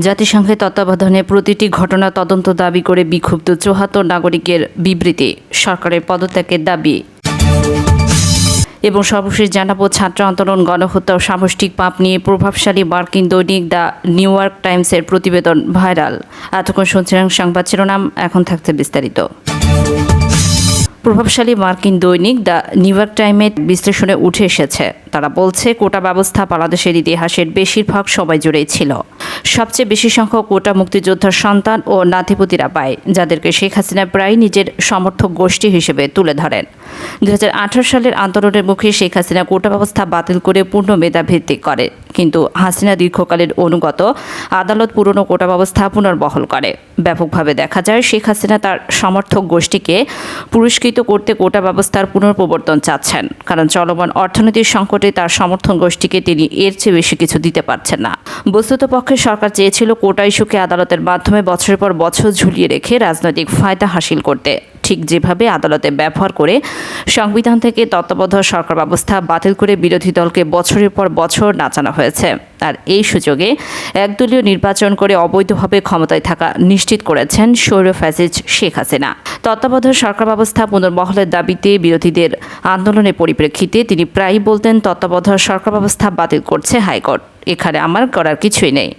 জাতিসংঘের তত্ত্বাবধানে প্রতিটি ঘটনা তদন্ত দাবি করে বিক্ষুব্ধ চুহাত্তর নাগরিকের বিবৃতি, সরকারের পদত্যাগের দাবি। এবং সর্বশেষ জানাব, ছাত্র আন্দোলন, গণহত্যা ও সামষ্টিক পাপ নিয়ে প্রভাবশালী মার্কিন দৈনিক দ্য নিউ ইয়র্ক টাইমসের প্রতিবেদন ভাইরাল। এতক্ষণ শুনছিলেন সংবাদ শিরোনাম, এখন থাকছে বিস্তারিত। প্রভাবশালী মার্কিন দৈনিক দ্য নিউ ইয়র্ক টাইমের বিশ্লেষণে উঠে এসেছে। তারা বলছে, কোটা ব্যবস্থা বাংলাদেশের ইতিহাসের বেশিরভাগ সময় জুড়েই ছিল। সবচেয়ে বেশি সংখ্যক কোটা মুক্তিযোদ্ধার সন্তান ও নাতিপতিরা পায়, যাদেরকে শেখ হাসিনা প্রায় নিজের সমর্থক গোষ্ঠী হিসেবে তুলে ধরেন। দু হাজার আঠারো সালের আন্দোলনের মুখে শেখ হাসিনা কোটা ব্যবস্থা বাতিল করে পূর্ণ মেধা ভিত্তিক করে। কিন্তু হাসিনা দীর্ঘকালের অনুগত, আদালত পুরনো কোটা ব্যবস্থা পুনর্বহল করে। ব্যাপকভাবে দেখা যায়, শেখ হাসিনা তার সমর্থক গোষ্ঠীকে পুরস্কৃত করতে কোটা ব্যবস্থার পুনর্প্রবর্তন চাচ্ছেন। কারণ চলমান অর্থনৈতিক সংকটে তার সমর্থন গোষ্ঠীকে তিনি এর চেয়ে বেশি কিছু দিতে পারছেন না। বস্তুত পক্ষে সরকার চেয়েছিল কোটা ইস্যুকে আদালতের মাধ্যমে বছরের পর বছর ঝুলিয়ে রেখে রাজনৈতিক ফায়দা হাসিল করতে। ঠিক যেভাবে আদালতে ব্যবহার করে সংবিধান থেকে তত্ত্বাবধায়ক সরকার ব্যবস্থা বাতিল করে বিরোধী দলকে বছরের পর বছর নাচানো হয়েছে। আর এই সুযোগে একদলীয় নির্বাচন করে অবৈধভাবে ক্ষমতায় থাকা নিশ্চিত করেছেন সৌর ফ্যাসিজ শেখ হাসিনা। তত্ত্বাবধায়ক সরকার ব্যবস্থা পুনর্বহলের দাবিতে বিরোধীদের আন্দোলনের পরিপ্রেক্ষিতে তিনি প্রায়ই বলতেন, তত্ত্বাবধায়ক সরকার ব্যবস্থা বাতিল করছে হাইকোর্ট। এখানে আমার করার কিছুই নেই।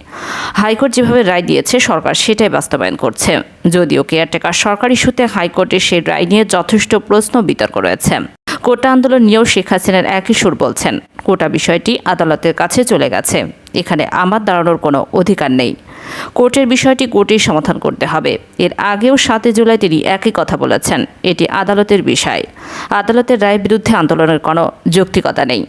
হাইকোর্ট যেভাবে রায় দিয়েছে, সরকার সেটাই বাস্তবায়ন করছে। যদিও কেয়ারটেকার সরকার ইস্যুতে হাইকোর্টের সেই রায় নিয়ে যথেষ্ট প্রশ্ন বিতর্ক রয়েছে। কোটা আন্দোলন নিয়েও শেখ হাসিনার একই সুর বলছেন, কোটা বিষয়টি আদালতের কাছে চলে গেছে। এখানে আমার দাঁড়ানোর কোনো অধিকার নেই। কোর্টের বিষয়টি কোর্টেই সমাধান করতে হবে। এর আগেও সাতই জুলাই তিনি একই কথা বলেছেন, এটি আদালতের বিষয়। আদালতের রায়ের বিরুদ্ধে আন্দোলনের কোনো যৌক্তিকতা নেই।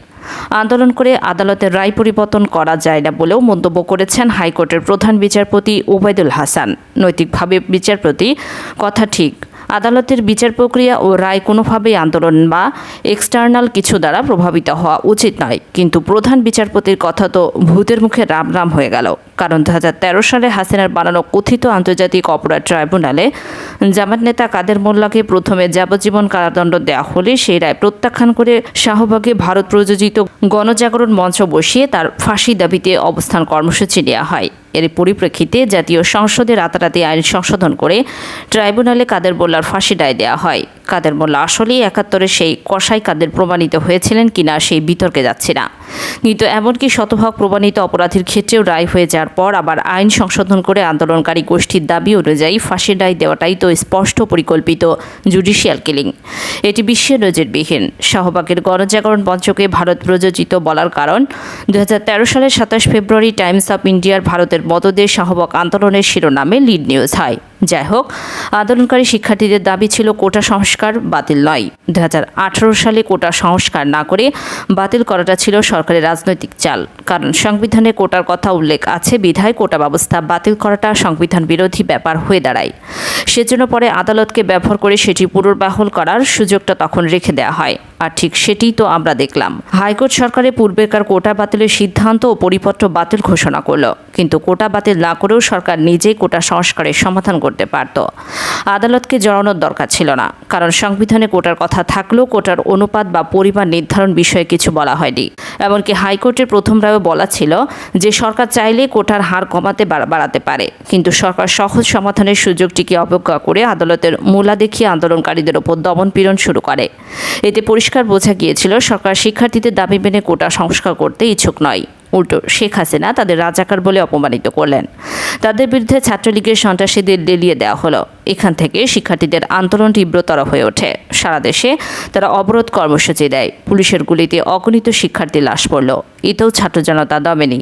আন্দোলন করে আদালতের রায় পরিবর্তন করা যায় না বলেও মন্তব্য করেছেন হাইকোর্টের প্রধান বিচারপতি ওবায়দুল হাসান। নৈতিকভাবে বিচারপতি, কথা ঠিক। আদালতের বিচার প্রক্রিয়া ও রায় কোনোভাবেই আন্দোলন বা এক্সটার্নাল কিছু দ্বারা প্রভাবিত হওয়া উচিত নয়। কিন্তু প্রধান বিচারপতির কথা তো ভূতের মুখে রাম রাম হয়ে গেল। কারণ দু হাজার তেরো সালে হাসিনার বানানো কথিত আন্তর্জাতিক অপরাধ ট্রাইব্যুনালে জামাত নেতা কাদের মোল্লাকে প্রথমে যাবজ্জীবন কারাদণ্ড দেওয়া হলে সেই রায় প্রত্যাখ্যান করে শাহবাগে ভারত প্রযোজিত গণজাগরণ মঞ্চ বসিয়ে তার ফাঁসি দাবিতে অবস্থান কর্মসূচি নেওয়া হয়। এর পরিপ্রেক্ষিতে জাতীয় সংসদে রাতারাতি আইন সংশোধন করে ট্রাইব্যুনালে কাদের মোল্লার ফাঁসি রায় দেওয়া হয়। কাদের মোল্লা আসলেই একাত্তরে সেই কষাই কাদের প্রমাণিত হয়েছিলেন কিনা সেই বিতর্কে যাচ্ছে না। কিন্তু এমনকি শতভাগ প্রমাণিত অপরাধীর ক্ষেত্রেও রায় হয়ে যাওয়ার পর আবার আইন সংশোধন করে আন্দোলনকারী গোষ্ঠীর দাবি অনুযায়ী ফাঁসির রায় দেওয়াটাই তো স্পষ্ট পরিকল্পিত জুডিশিয়াল কিলিং। এটি বিশ্বের নজিরবিহীন। শাহবাগের গণজাগরণ মঞ্চকে ভারত প্রযোজিত বলার কারণ দু হাজার তেরো সালের সাতাশ ফেব্রুয়ারি টাইমস অফ ইন্ডিয়ার ভারতের মতদের শাহবাগ আন্দোলনের শিরোনামে লিড নিউজ হয়। যাই হোক, আন্দোলনকারী শিক্ষার্থীদের দাবি ছিল কোটা সংস্কার বাতিল নয়। দু সালে কোটা সংস্কার না করে বাতিল করাটা ছিল সরকারের রাজনৈতিক চাল। কারণ সংবিধানে কোটার কথা উল্লেখ আছে, বিধায় কোটা ব্যবস্থা বাতিল করাটা সংবিধান বিরোধী ব্যাপার হয়ে দাঁড়ায়। সেজন্য পরে আদালতকে ব্যবহার করে সেটি পুনর্বাহল করার সুযোগটা তখন রেখে দেওয়া হয়। আর ঠিক সেটিই তো আমরা দেখলাম। হাইকোর্ট সরকারের পূর্বেকার কোটা বাতিলের সিদ্ধান্ত ও পরিপত্র বাতিল ঘোষণা করল। কিন্তু কোটা বাতিল না করেও সরকার নিজেই কোটা সংস্কারের সমাধান করতে পারত। আদালতকে জড়ানোর দরকার ছিল না। কারণ সংবিধানে কোটার কথা থাকলেও কোটার অনুপাত বা পরিমাণ নির্ধারণ বিষয়ে কিছু বলা হয়নি। এমনকি হাইকোর্টের প্রথম রায়ে বলা ছিল যে সরকার চাইলে কোটার হার কমাতে বাড়াতে পারে। কিন্তু সরকার সহজ সমাধানের সুযোগটিকে অবজ্ঞা করে আদালতের মূলা দেখিয়ে আন্দোলনকারীদের ওপর দমন পীড়ন শুরু করে। এতে পরিষ্কার বোঝা গিয়েছিল, সরকার শিক্ষার্থীদের দাবি মেনে কোটা সংস্কার করতে ইচ্ছুক নয়। উল্টো, শেখ হাসিনা তাদের রাজাকার বলে অপমানিত করলেন। তাদের বিরুদ্ধে ছাত্রলীগের সন্ত্রাসীদের লেলিয়ে দেওয়া হলো। এখান থেকে শিক্ষার্থীদের আন্দোলন তীব্রতর হয়ে ওঠে। সারা দেশে তারা অবরোধ কর্মসূচি দেয়। পুলিশের গুলিতে অগণিত শিক্ষার্থী লাশ পড়ল। এতেও ছাত্র জনতা দমেনি।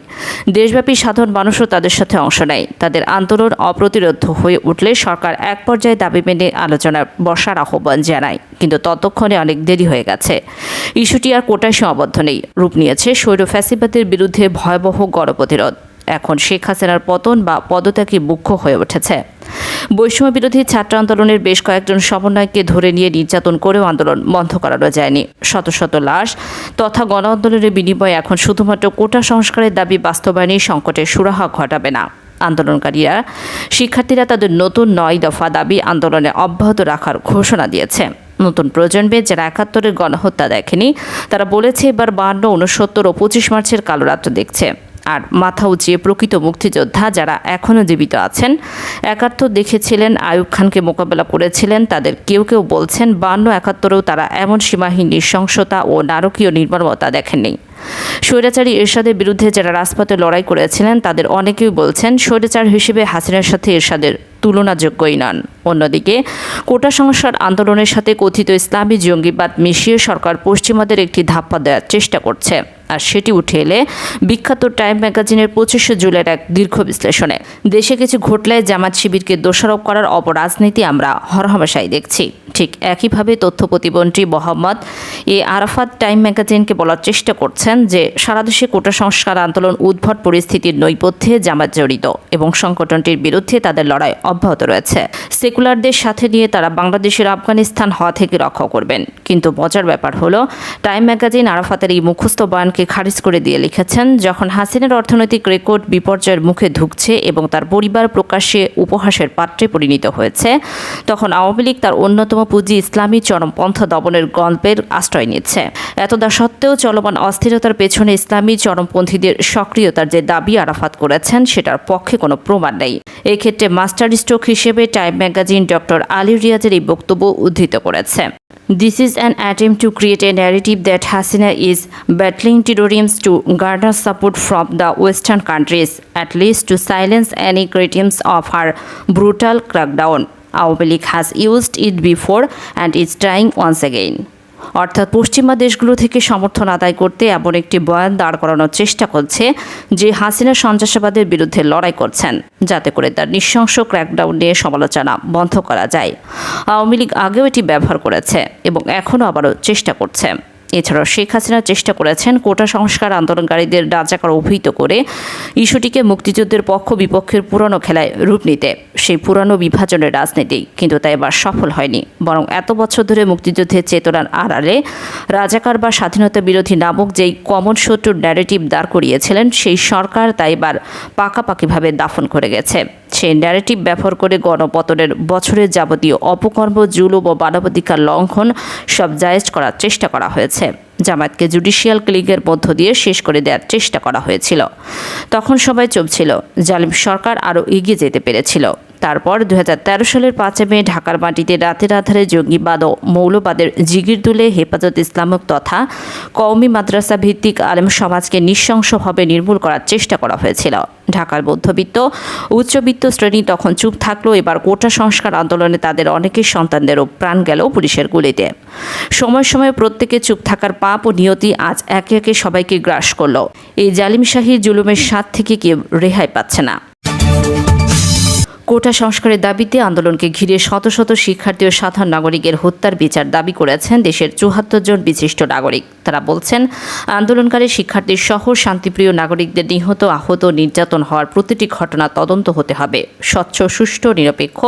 দেশব্যাপী সাধারণ মানুষও তাদের সাথে অংশ নেয়। তাদের আন্দোলন অপ্রতিরোধ হয়ে উঠলে সরকার এক পর্যায়ে দাবি মেনে আলোচনার বসার আহ্বান জানায়। কিন্তু ততক্ষণে অনেক দেরি হয়ে গেছে। ইস্যুটি আর কোটায় সীমাবদ্ধ নেই। রূপ নিয়েছে স্বৈর ফ্যাসিবাদের বিরুদ্ধে ভয়াবহ গণপ্রতিরোধ। এখন শেখ হাসিনার পতন বা পদত্যাগই মুখ্য হয়ে উঠেছে। বৈষম্য বিরোধী ছাত্র আন্দোলনের বেশ কয়েকজন সমন্বয়কে ধরে নিয়ে নির্যাতন করেও আন্দোলন বন্ধ করানো যায়নি। শত শত লাশ তথা গণ আন্দোলনের বিনিময়ে এখন শুধুমাত্র কোটা সংস্কারের দাবি বাস্তবায়নেই সংকটের সুরাহা ঘটাবে না। আন্দোলনকারীরা, শিক্ষার্থীরা তাদের নতুন নয় দফা দাবি আন্দোলনে অব্যাহত রাখার ঘোষণা দিয়েছে। নতুন প্রজন্মে যারা একাত্তরের গণহত্যা দেখেনি, তারা বলেছে এবার বান্ন উনসত্তর ও পঁচিশ মার্চের কালো রাত্র দেখছে। আর মাথা উঁচিয়ে প্রকৃত মুক্তিযোদ্ধা যারা এখনও জীবিত আছেন। একাত্তর দেখেছিলেন আয়ুব খানকে মোকাবেলা করেছিলেন, তাদের কেউ কেউ বলছেন বান্ন একাত্তরেও তারা এমন সীমাহীন নৃশংসতা ও নারকীয় নির্মমতা দেখেননি। স্বৈরাচারী এরশাদের বিরুদ্ধে যারা রাজপথে লড়াই করেছিলেন, তাদের অনেকেই বলছেন স্বৈরাচার হিসেবে হাসিনার সাথে এরশাদের তুলনাযোগ্যই নন। অন্যদিকে, কোটা সংস্কার আন্দোলনের সাথে কথিত ইসলামী জঙ্গিবাদ মিশিয়ে সরকার পশ্চিমাদের একটি ধাপ্পা দেওয়ার চেষ্টা করছে। আর সেটি উঠে এলে বিখ্যাত টাইম ম্যাগাজিনের পঁচিশে জুলাইয়ের এক দীর্ঘ বিশ্লেষণে দেশে কিছু ঘটলে জামাত শিবিরকে দোষারোপ করার অপরাজনীতি আমরা হরহামেশাই দেখছি। ঠিক একইভাবে তথ্য প্রতিমন্ত্রী মোহাম্মদ এ আরাফাত টাইম ম্যাগাজিনকে বলার চেষ্টা করছেন যে সারা দেশে কোটা সংস্কার আন্দোলন, উদ্ভট পরিস্থিতির নৈপথ্যে জামাত জড়িত এবং সংগঠনটির বিরুদ্ধে তাদের লড়াই অব্যাহত রয়েছে। সেকুলারদের সাথে নিয়ে তারা বাংলাদেশের আফগানিস্তান হওয়া থেকে রক্ষা করবেন। কিন্তু মজার ব্যাপার হলো, টাইম ম্যাগাজিন আরাফাতের এই মুখস্থ বয়ানকে খারিজ করে দিয়ে লিখেছেন, যখন হাসিনের অর্থনৈতিক রেকর্ড বিপর্যয়ের মুখে ঢুকছে এবং তার পরিবার প্রকাশ্যে উপহাসের পাত্রে পরিণত হয়েছে, তখন আওয়ামী লীগ তার অন্যতম পুঁজি ইসলামী চরমপন্থা দমনের গল্পের আশ্রয় নিচ্ছে। এতদা সত্ত্বেও চলমান অস্থিরতার পেছনে ইসলামী চরমপন্থীদের সক্রিয়তার যে দাবি আরাফাত করেছেন, সেটার পক্ষে কোনো প্রমাণ নেই। এক্ষেত্রে মাস্টার স্ট্রোক হিসেবে টাইম ম্যাগাজিন ডক্টর আলী রিয়াজের এই বক্তব্য উদ্ধৃত করেছে This is an attempt to create a narrative that Hasina is battling terrorism to garner support from the Western countries, at least to silence any critics of her brutal crackdown. Awabi League has used it before and is trying once again. অর্থাৎ পশ্চিমা দেশগুলো থেকে সমর্থন আদায় করতে এমন একটি বয়ান দাঁড় করানোর চেষ্টা করছে যে হাসিনা সন্ত্রাসবাদের বিরুদ্ধে লড়াই করছেন, যাতে করে তার নৃশংস ক্র্যাকডাউন নিয়ে সমালোচনা বন্ধ করা যায়। আওয়ামী লীগ আগেও এটি ব্যবহার করেছে এবং এখনও আবারও চেষ্টা করছে। এছাড়াও শেখ হাসিনা চেষ্টা করেছেন কোটা সংস্কার আন্দোলনকারীদের রাজাকার অভিহিত করে ইস্যুটিকে মুক্তিযুদ্ধের পক্ষ বিপক্ষের পুরনো খেলায় রূপ নিতে। সেই পুরানো বিভাজনের রাজনীতি কিন্তু তা এবার সফল হয়নি। বরং এত বছর ধরে মুক্তিযুদ্ধের চেতনার আড়ালে রাজাকার বা স্বাধীনতা বিরোধী নামক যেই কমন শত্রুর ন্যারেটিভ দাঁড় করিয়েছিলেন, সেই সরকার তাই এবার পাকাপাকিভাবে দাফন করে গেছে। সেই ন্যারেটিভ ব্যবহার করে গণপতনের বছরের যাবতীয় অপকর্ম, জুলুম ও মানবাধিকার লঙ্ঘন সব জায়েজ করার চেষ্টা করা হয়েছে। জামায়াতকে জুডিশিয়াল ক্লিকের মধ্য দিয়ে শেষ করে দেওয়ার চেষ্টা করা হয়েছিল। তখন সবাই চুপ ছিল। জালিম সরকার আরও এগিয়ে যেতে পেরেছিল। তারপর দু হাজার তেরো সালের পাঁচে মে ঢাকার মাটিতে রাতের আধারে জঙ্গিবাদ ও মৌলবাদের জিগির তুলে হেফাজত ইসলামক তথা কওমি মাদ্রাসা ভিত্তিক আলেম সমাজকে নৃশংসভাবে নির্মূল করার চেষ্টা করা হয়েছিল। ঢাকার মধ্যবিত্ত, উচ্চবিত্ত শ্রেণি তখন চুপ থাকল, এবার কোটা সংস্কার আন্দোলনে তাদের অনেকের সন্তানদেরও প্রাণ গেল পুলিশের গুলিতে। সময় সময় প্রত্যেকে চুপ থাকার পাপ ও নিয়তি আজ একে একে সবাইকে গ্রাস করল। এই জালিমশাহী জুলুমের স্বাদ থেকে কেউ রেহাই পাচ্ছে না। কোটা সংস্কারের দাবিতে আন্দোলনকে ঘিরে শত শত শিক্ষার্থী ও সাধারণ নাগরিকের হত্যার বিচার দাবি করেছেন দেশের চুহাত্তর জন বিশিষ্ট নাগরিক। তারা বলছেন, আন্দোলনকারী শিক্ষার্থী সহ শান্তিপ্রিয় নাগরিকদের নিহত, আহত নির্যাতন হওয়ার প্রতিটি ঘটনা তদন্ত হতে হবে। স্বচ্ছ, সুষ্ঠু, নিরপেক্ষ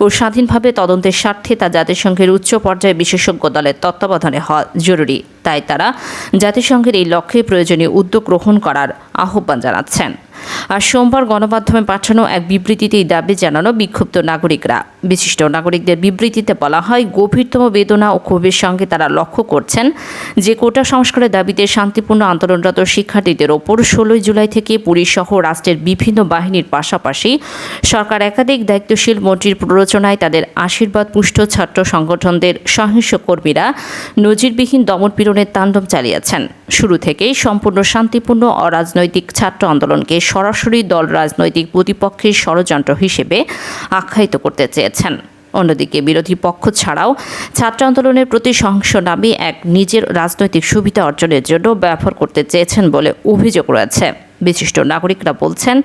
ও স্বাধীনভাবে তদন্তের স্বার্থে তা জাতিসংঘের উচ্চ পর্যায়ে বিশেষজ্ঞ দলের তত্ত্বাবধানে হওয়া জরুরি। তাই তারা জাতিসংঘের এই লক্ষ্যে প্রয়োজনীয় উদ্যোগ গ্রহণ করার আহ্বান জানাচ্ছেন। আর সোমবার গণমাধ্যমে পাঠানো এক বিবৃতিতে এই দাবি জানানো বিক্ষুব্ধ নাগরিকরা। বিশিষ্ট নাগরিকদের বিবৃতিতে বলা হয়, গভীরতম বেদনা ও ক্ষোভের সঙ্গে তারা লক্ষ্য করছেন যে কোটা সংস্কারের দাবিতে শান্তিপূর্ণ আন্দোলনরত শিক্ষার্থীদের ওপর ষোলোই জুলাই থেকে পুলিশ সহ রাষ্ট্রের বিভিন্ন বাহিনীর পাশাপাশি সরকার একাধিক দায়িত্বশীল মন্ত্রীর প্ররোচনায় তাদের আশীর্বাদ পুষ্ট ছাত্র সংগঠনদের সহিংস কর্মীরা নজিরবিহীন দমনপীড়নের তাণ্ডব চালিয়েছেন। শুরু থেকেই সম্পূর্ণ শান্তিপূর্ণ অরাজনৈতিক ছাত্র আন্দোলনকে সরাসরি দল রাজনৈতিক প্রতিপক্ষের ষড়যন্ত্র হিসেবে আখ্যায়িত করতে চেয়েছেন। অন্যদিকে বিরোধী পক্ষ ছাড়াও ছাত্র আন্দোলনের প্রতি সহিংস নামে এক নিজের রাজনৈতিক সুবিধা অর্জনের জন্য ব্যবহার করতে চেয়েছেন বলে অভিযোগ রয়েছে। বিশিষ্ট নাগরিকরা বলছেন,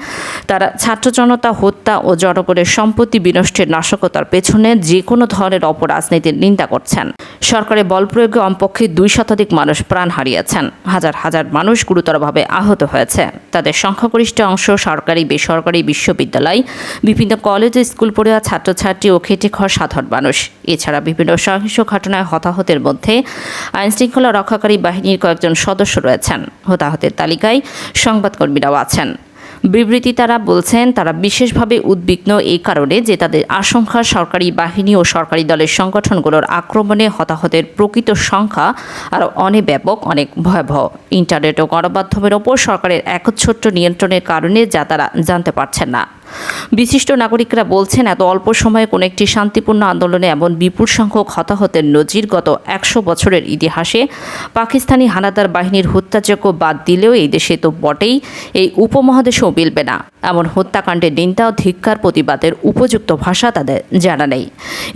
তারা ছাত্র জনতা, হত্যা ও জনগণের সম্পত্তি বিনষ্টের নাশকতার পেছনে যে কোনো ধরনের অপরাজনীতির নিন্দা করছেন। সরকারের বল প্রয়োগে অমপক্ষে দুই শতাধিক মানুষ প্রাণ হারিয়েছেন। হাজার হাজার মানুষ গুরুতরভাবে আহত হয়েছে। তাদের সংখ্যাগরিষ্ঠ অংশ সরকারি, বেসরকারি বিশ্ববিদ্যালয়, বিভিন্ন কলেজ, স্কুল পড়ুয়া ছাত্রছাত্রী ও খেটে খাওয়া সাধারণ মানুষ। এছাড়া বিভিন্ন সহিংস ঘটনায় হতাহতের মধ্যে আইনশৃঙ্খলা রক্ষাকারী বাহিনীর কয়েকজন সদস্য রয়েছেন। হতাহতের তালিকায় সংবাদকর্মীরাও আছেন। বিবৃতি তারা বলছেন, তারা বিশেষভাবে উদ্বিগ্ন এই কারণে যে তাদের আশঙ্কা সরকারি বাহিনী ও সরকারি দলের সংগঠনগুলোর আক্রমণে হতাহতের প্রকৃত সংখ্যা আরও অনেক ব্যাপক অনেক ভয়াবহ। ইন্টারনেট ও গণমাধ্যমের ওপর সরকারের একচ্ছত্র নিয়ন্ত্রণের কারণে যা তারা জানতে পারছেন না। বিশিষ্ট নাগরিকরা বলছেন, এত অল্প সময়ে কোনো একটি শান্তিপূর্ণ আন্দোলনে এমন বিপুল সংখ্যক হতাহতের নজির গত একশো বছরের ইতিহাসে। পাকিস্তানি হানাদার বাহিনীর হত্যাযজ্ঞ বাদ দিলেও এই দেশে তো বটেই, এই উপমহাদেশেও মিলবে না। এমন হত্যাকাণ্ডের নিন্দা ও ধিক্কার প্রতিবাদের উপযুক্ত ভাষা তাদের জানা নেই।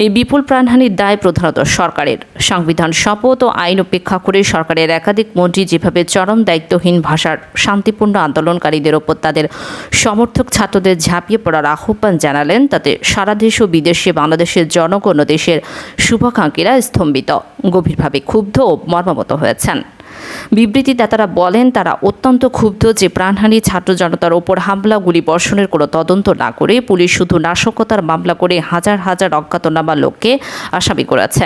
এই বিপুল প্রাণহানির দায় প্রধানত সরকারের। সংবিধান শপথ ও আইন উপেক্ষা করে সরকারের একাধিক মন্ত্রী যেভাবে চরম দায়িত্বহীন ভাষার শান্তিপূর্ণ আন্দোলনকারীদের ওপর তাদের সমর্থক ছাত্রদের ঝাঁপিয়ে পড়ার আহ্বান জানালেন। তাতে সারা দেশ ও বিদেশে বাংলাদেশের জনগণ ও দেশের শুভাকাঙ্ক্ষীরা স্তম্ভিত। গভীরভাবে ক্ষুব্ধ ও মর্মাহত হয়েছেন। বিবৃতিদাতারা বলেন, তারা অত্যন্ত ক্ষুব্ধ যে প্রাণহানি ছাত্র জনতার ওপর হামলা গুলি বর্ষণের কোনো তদন্ত না করে পুলিশ শুধু নাশকতার মামলা করে হাজার হাজার অজ্ঞাতনামা লোককে আসামি করেছে।